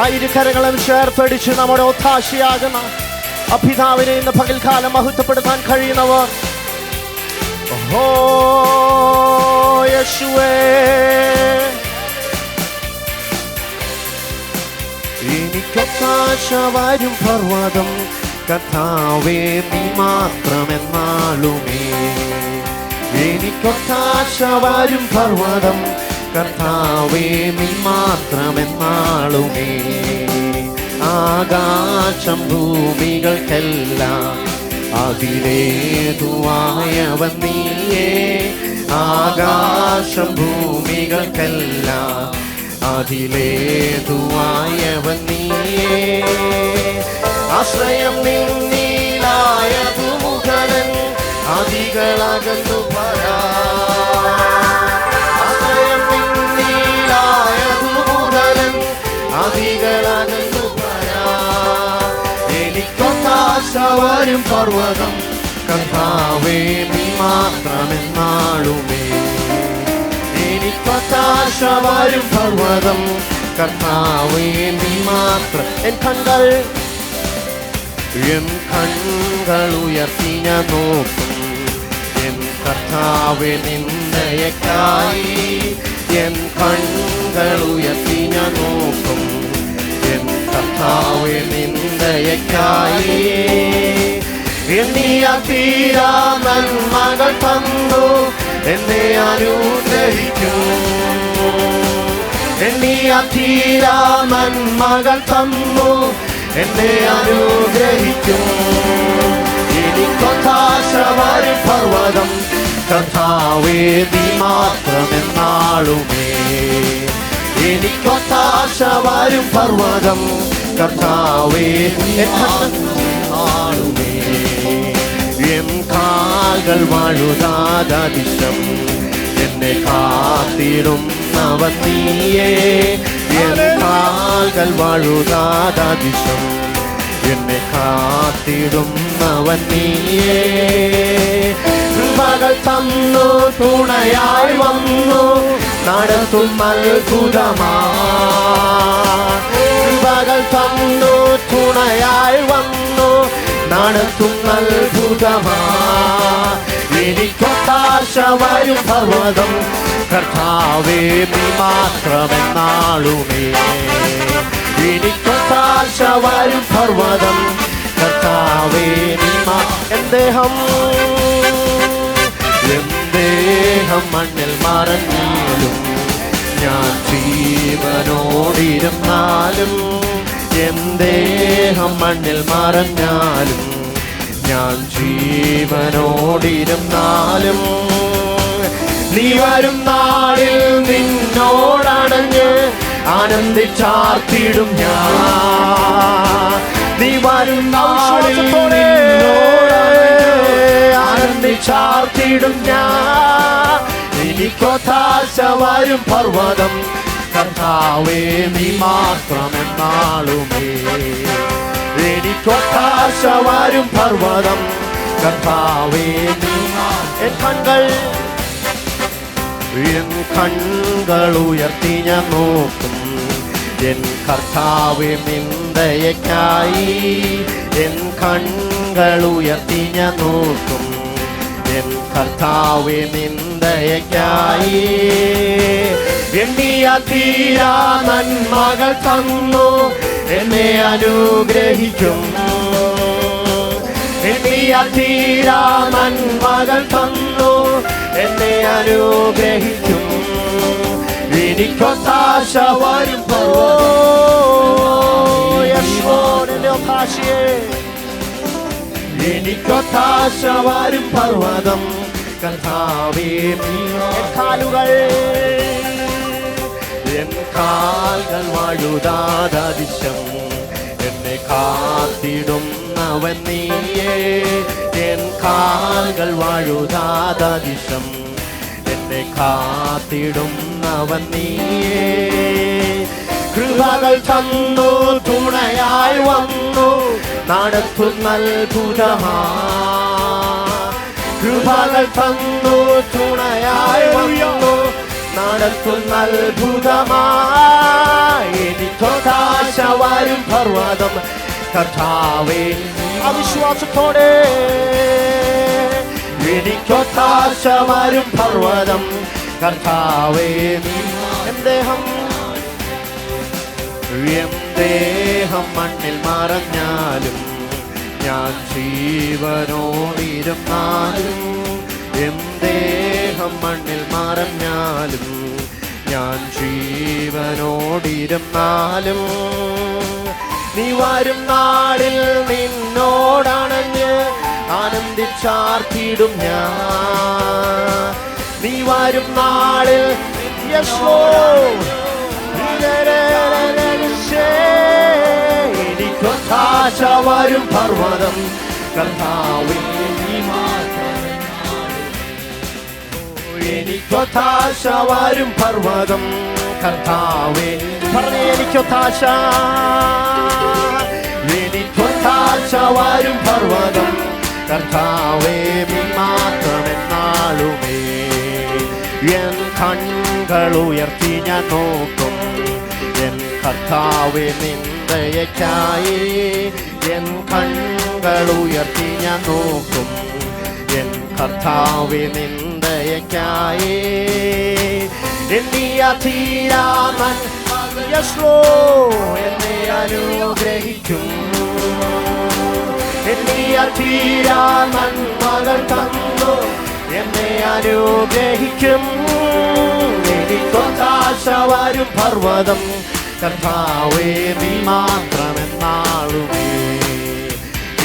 ആ ഇരുകരങ്ങളും ചേർത്തടിച്ച് നമ്മുടെ ഒത്താശയാകുന്ന അഭിതാവിനെ ഇന്ന് പകൽക്കാലം മഹത്വപ്പെടുത്താൻ കഴിയുന്നവർ. എനിക്കൊത്താശ വരും പർവതം കഥാവേ നീ മാത്രമെന്നാളുമേ. എനിക്കൊത്താശ വരും പർവതം കർത്താവേ നീ മാത്രമെന്നാളുമേ. ആകാശം ഭൂമികൾക്കെല്ലാം അതിലേതുവായവൻ നീയേ. ആകാശം ഭൂമികൾക്കെല്ലാം അതിലേതുവായവൻ നീയേ. ആശ്രയം നിന്നീലായ മുഖരൻ അതികളകന്നു പരാ എനിക്കൊത്താശ വരും പർവതം. കർത്താവേ നീ മാത്രമെന്നാളുമേ. എനിക്കൊത്താശ വരും പർവതം. കർത്താവേ നീ മാത്രം. എൻ കണ്ണുകൾ എൻ കണ്ണുകൾ ഞാൻ നോക്കും. എൻ കർത്താവെ നിന്നയക്കായി എൻ കണ്ണുകൾ ഞാൻ നോക്കും. കർത്താവെ നിന്ദയക്കായി എണ്ണിയ തീരാ നന്മകൾ തന്നു എന്നെ അനുഗ്രഹിക്കൂ. എണ്ണിയ തീരാ നന്മകൾ തന്നു എന്നെ അനുഗ്രഹിക്കൂ. എനിക്കൊത്താശ വരും പർവതം കഥാവേദി മാത്രമെന്നാളുമേ. എനിക്കൊത്താശ വരും പർവതം കർത്താവേ ആളുമേ എൻ കാൽകൾ വാഴുതാദിശം എന്നെ കാത്തിരും നീയേ എൻ കാൽകൾ വാഴുതാദിശം എന്നെ കാത്തിടുന്നവൻ നീയേ പകൽ തന്നു തുണയായി വന്നു നടത്തും അത്ഭുതമാ തന്നു തുണയായി വന്നു. നടത്തും അത്ഭുതമാ എനിക്കൊത്താശ വരും പർവതം. കർത്താവേ നീ മാത്രമെന്നാളുമേ. എനിക്കൊട്ടാശ വരും പർവതം. കർത്താവേ നീ മാ. എന്തേഹം ദേഹം. മണ്ണിൽ മറഞ്ഞാലും ഞാൻ ജീവനോടിരുന്നാലും ദേഹം മണ്ണിൽ മറഞ്ഞാലും ഞാൻ ജീവനോടിരുന്നാലും നീ വരും നാളിൽ നിന്നോടണഞ്ഞ് ആനന്ദിച്ചാർത്തിടും ഞാൻ. നീ വരും നാളിൽ ആനന്ദിച്ചാർത്തിടും ഞാൻ. എനിക്കൊത്താശ വരും പർവതം കർത്താവേ നീ മാത്രമെന്നാളുമേ. എനിക്കൊത്താശ വരും പർവതം. കർത്താവേ നീ എൻ കൺകൾ. എൻ കൺകൾ ഉയർത്തി ഞാൻ നോക്കും. എൻ കർത്താവ് നിന്ദയക്കായി എൻ കൺകൾ ഉയർത്തി ഞാൻ നോക്കും. എൻ കർത്താവ് നിന്ദയക്കായി എണ്ണിയ തീരാ നന്മകൾ തന്നു എന്നെ അനുഗ്രഹിക്കും എണ്ണിയ തീരാ നന്മകൾ തന്നു എന്നെ അനുഗ്രഹിക്കും എനിക്കൊത്താശ വരും എനിക്കൊത്താശ വരും പർവതം കഥാവേ കാലുകൾ. എൻ കാൽകൾ വാഴുതാദിശം എന്നെ കാത്തിടുന്നവൻ നീയേ. എൻ കാൽകൾ വാഴുതാദിശം എന്നെ കാത്തിടുന്നവൻ നീയേ. കൃപകൾ തന്നു തുണയായി വന്നു. നടത്തുന്ന അത്ഭുതമാ കൃപകൾ തന്നു തുണയായി വന്നു. നടത്തുന്ന അത്ഭുതമായി എനിക്കൊതാശ വരും പർവതം കർത്താവേ. അവിശ്വാസത്തോടെ. എനിക്കൊത്താശ വരും പർവതം കർത്താവേ. എന്തേഹം ദേഹം മണ്ണിൽ മറഞ്ഞാലും ഞാൻ ജീവനോടിരുന്നാലും എൻ ദേഹം മണ്ണിൽ മറഞ്ഞാലും ഞാൻ ജീവനോടിരുന്നാലും നീ വരും നാളിൽ നിന്നോടണഞ്ഞ് ആനന്ദിച്ചാർത്തിടും ഞാൻ. നീ വരും നാളിൽ യെസ് വരും പർവതം കർത്താവേ എനിക്കൊത്താശ വരും പർവതം കർത്താവേ പറഞ്ഞേ എനിക്കൊത്താശ. എനിക്കൊത്താശ വരും പർവതം കർത്താവേ മാത്രമെന്നാളുമേ. എൻ കണ്ണുകൾ ഉയർത്തി ഞാൻ നോക്കും. എൻ കർത്താവേ നിന്ദയക്കായി എൻ കൺകൾ ഉയർത്തി ഞാൻ നോക്കും. എൻ കർത്താവെ നിന്ദയക്കായി. എന്നിയ തീരാമൻ യശ്ലോ എന്നെ അനുഗ്രഹിക്കും. എന്നിയ തീരാമൻ മകൾ തന്നു എന്നെ അനുഗ്രഹിക്കും. എനിക്കൊത്താശ വരും പർവതം കർത്താവേ നീ മാത്രമെന്നാളുമേ.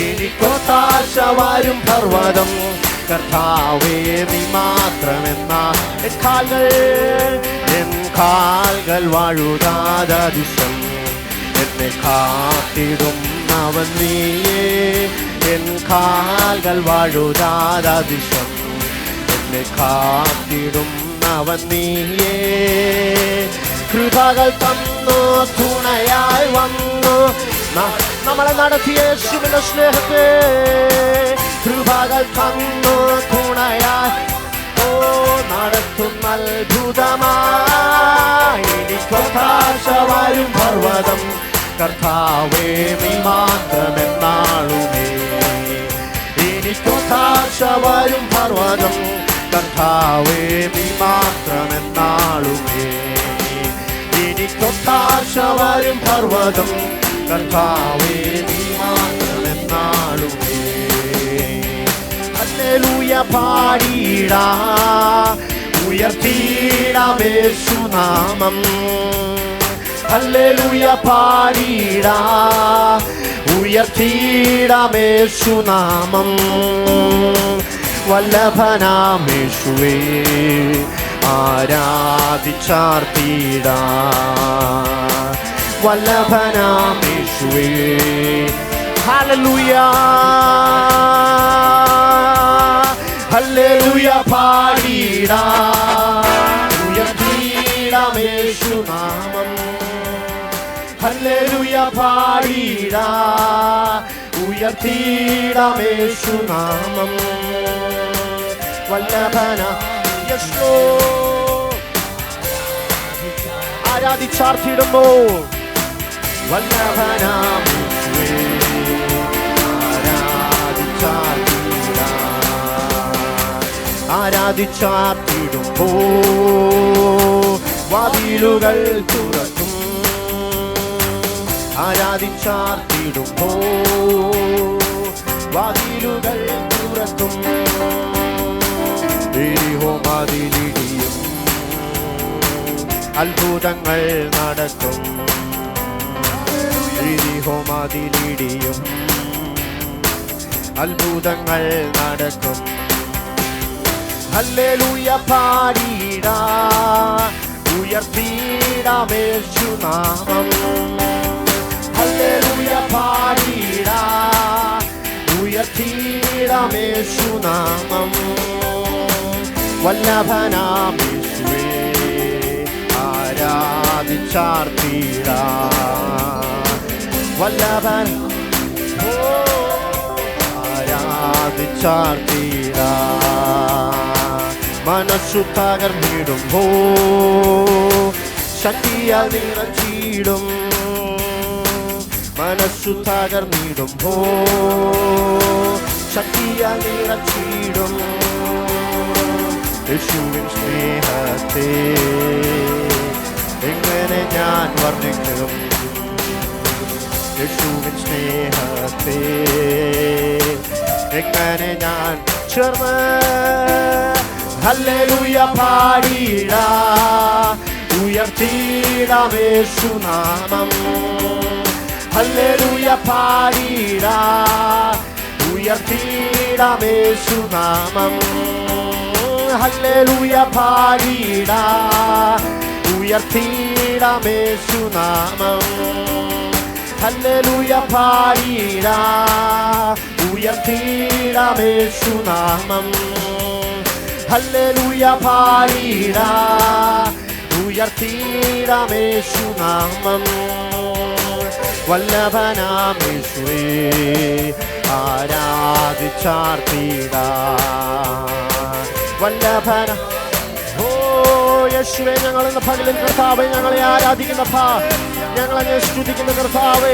എനിക്കൊത്താശ വരും പർവതം കർത്താവേ നീ മാത്രമെന്നാ. കാൽകൾ എൻ കാൽകൾ വാഴുതാദിശം എന്നെ കാത്തിടും അവൻ നീയേ. എൻ കാൽകൾ വാഴുതാദിശം എന്നെ കാത്തിടും അവൻ നീയേ. കൃപകൾ തന്നു തുണയായി വന്നു. നമ്മളെ നടത്തിയ യേശുവിന്റെ സ്നേഹത്തെ കൃപകൾ തന്നു തുണയായി. ഓ നടത്തുന്ന അത്ഭുതമായി. വരും പർവതം. കർത്താവേ നീ മാത്രമെന്നാളുമേ. എനിക്കൊത്താശ വരും പർവതം. കർത്താവേ നീ മാത്രമെന്നാളുമേ. എനിക്കൊത്താശ വരും പർവതം കർത്താവേ നീ മാത്രമെന്നാളുമേ ഹല്ലേലൂയ പാടിടാ ഉയർത്തിയിടാമേശുനാമം ഹല്ലേലൂയ പാടിടാ ഉയർത്തിയിടാമേശുനാമം വല്ലഭനാമേശുവേ ആരാധിച്ചാർത്തിടാ. വല്ലഭനാമേശുവേ ഹല്ലേലൂയ. ഹല്ലേലൂയ പാടിടാ ഉയർത്തിയിടാമേശുനാമം ഹല്ലേലൂയ പാടിടാ ഉയർത്തിയിടാമേശുനാമം വല്ലഭന യശോ ആരാധിച്ചാർത്തിടുമ്പോ വല്ലഭനാമേശുവേ ആരാധിച്ചാർത്തിടാ ആരാധിച്ചാർത്തിടുമ്പോ വാതിലുകൾ തുറക്കും. ആരാധിച്ചാർത്തിടുമ്പോ വാതിലുകൾ തുറക്കും. എരിഹോ അതിലിടിയും അത്ഭുതങ്ങൾ നടക്കും. ദൈവം അതിലിടിയും അത്ഭുതങ്ങൾ നടക്കും. ഹല്ലേലൂയ പാടിടാ ഉയർത്തിയിടാമേശുനാമം ഹല്ലേലൂയ പാടിടാ ഉയർത്തിയിടാമേശുനാമം വല്ലഭനാമേശുവേ ആരാധിച്ചാർത്തിടാ. വല്ലഭൻ ആരാധിച്ചാർത്തിടാ. മനസ്സു തകർന്നിടുമ്പോ ശക്തിയാൽ നിറച്ചിടും. മനസ്സു തകർന്നിടുമ്പോ ശക്തിയാൽ നിറച്ചിടും. യേശുവിൻ സ്നേഹത്തെ എങ്ങനെ ഞാൻ വർണിക്കും യേശുവിൻ സ്നേഹത്തെ എങ്ങനെ ഞാൻ ചേർന്ന് ഹല്ലേലൂയ പാടിട ഉയർത്തിടാം യേശുനാമം ഹല്ലേലൂയ പാടിട ഉയർത്തിടാം യേശുനാമം ഹല്ലേലൂയ ഭാരീട ഉയർത്തിടാം യേശുനാമം ഹല്ലേലൂയ ഭാരീട ഉയർത്തിടാം യേശുനാമം ഹല്ലേലൂയ ഭാരീട ഉയർത്തിടാം യേശുനാമം വല്ലഭനാമേശുവേ ആരാധിച്ചാർത്തിട. വല്ലഭന യേശുവേ ഞങ്ങൾ ഇന്ന് പകലിൽ കർത്താവെ ഞങ്ങളെ ആരാധിക്കുന്ന ഭാ ഞങ്ങളെ സ്തുതിക്കുന്ന കർത്താവേ.